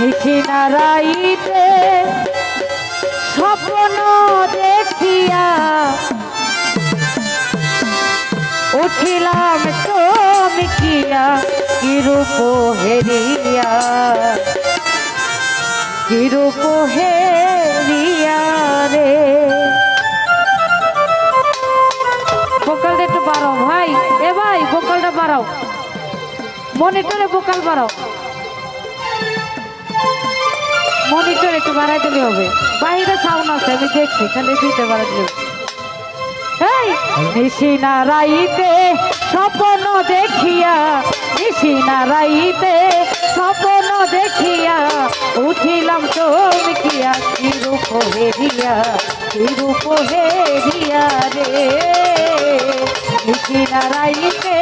নিশি নারাইতে স্বপ্ন দেখিয়া উঠিলাম চমকিয়া কিরূপ হেরিয়া? কিরূপ হেরিয়া রে? ভোকালটা একটু বাড়াও, ভাই। এ ভাই, ভোকালটা বাড়াও। মনিটরে বোকাল বাড়াও। মনিটর একটু বাড়াই দিলে হবে। বাইরে সাউন্ড আছে, আমি দেখছি, খালি দিতে বাড়াই দিলে নারাইতে স্বপ্ন দেখিয়া নিশি নারাইতে স্বপ্ন দেখিয়া, উঠিলাম চমকিয়া কিরূপ হেরিয়া কিরূপ হেরিয়া রে। নিশি নারাইতে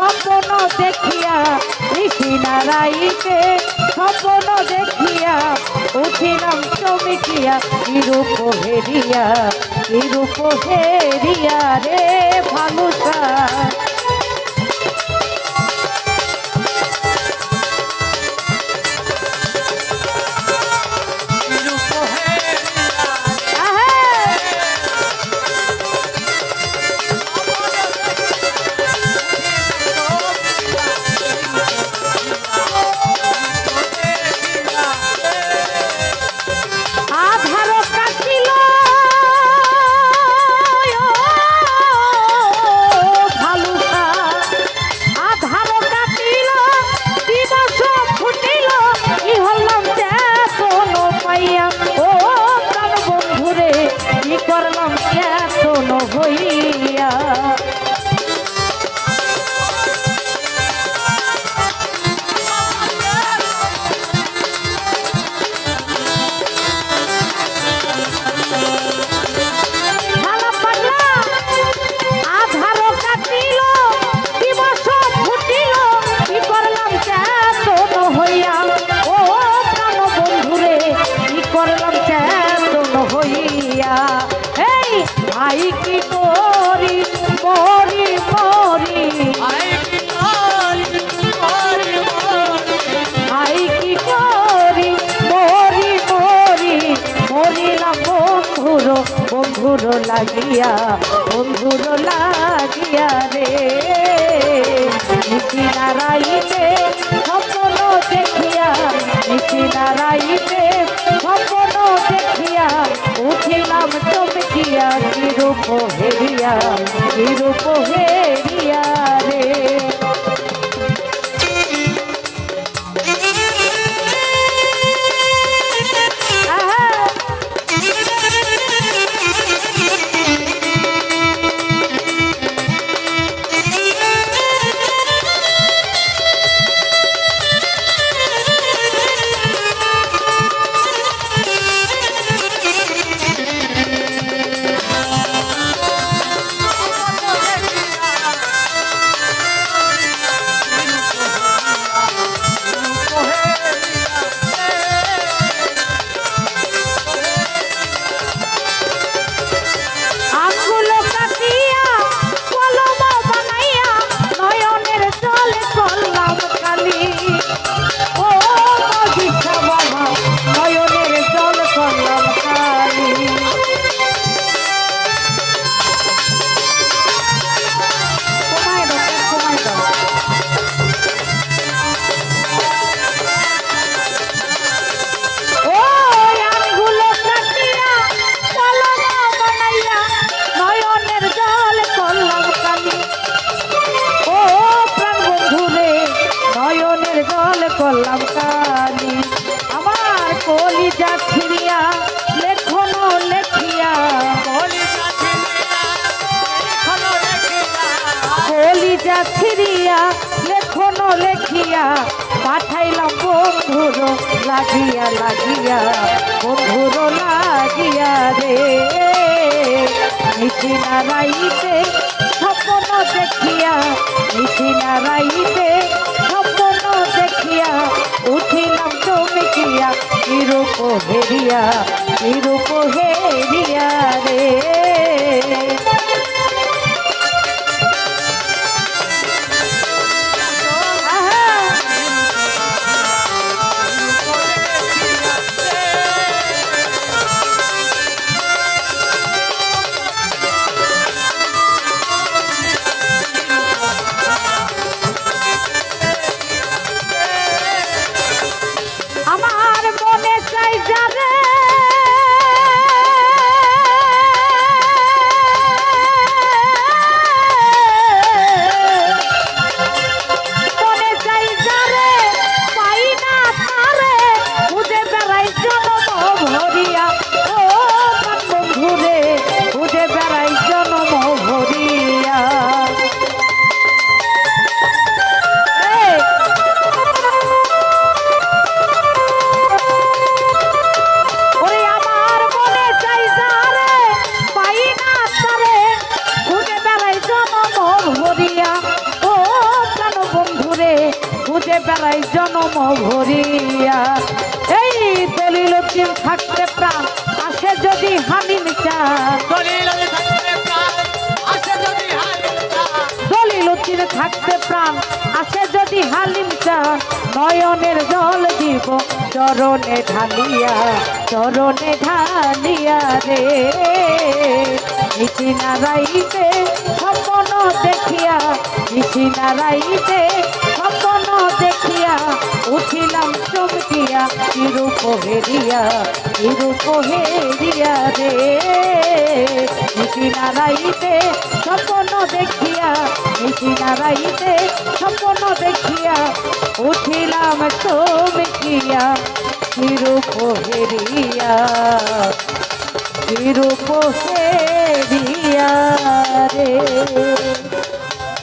স্বপ্ন দেখিয়া ঋষি নারায়ণকে স্বপ্ন দেখিয়া উঠিলাম চমকিয়া কিরূপ হেরিয়া কিরূপ হেরিয়া রে ভালুসা ভাই কি করি, মরি, মরি। ভাই কি করি, মরি, মরি, মরিলাম বন্ধুর বন্ধুর লাগিয়া বন্ধুর লাগিয়া রে নিশি নারাইতে স্বপ্ন দেখিয়া নিশি নারাইতে স্বপ্ন দেখিয়া উঠিলাম চমকিয়া কিরূপ হেরিয়া কিরূপ হেরিয়া রে করলাম কালি আমার কলিজা ছিড়িয়া লেখন লেখিয়া কলিজা ছিড়িয়া লেখন লেখিয়া। পাঠাইলাম বন্ধুর লাগিয়া লাগিয়া বন্ধুর লাগিয়া রে। নিশি নারাইতে স্বপ্ন দেখিয়া নিশি নারাইতে স্বপ্ন দেখিয়া উঠিলাম চমকিয়া কিরূপ হেরিয়া কিরূপ হেরিয়া রে। বেড়াই জনম ভরিয়া। এই দলিল উদ্দিন থাকতে প্রাণ আসে যদি হানিম চান দলিল থাকতে প্রাণ আসে যদি থাকতে প্রাণ আসে হালিম চান নয়নের জল দিব চরণে ঢালিয়া চরণে ঢালিয়া রে। নিশি নারাইতে স্বপ্ন দেখিয়া নিশি নারাইতে স্বপ্ন দেখিয়া উঠিলাম চমকিয়া চিরূপ হেরিয়া চিরূপ হেরিয়া রে। নিশি নারাইতে স্বপ্ন দেখিয়া নিশি নারাইতে স্বপ্ন দেখিয়া উঠিলাম চমকিয়া চিরূপ হেরিয়া চিরূপ হেরিয়া রে।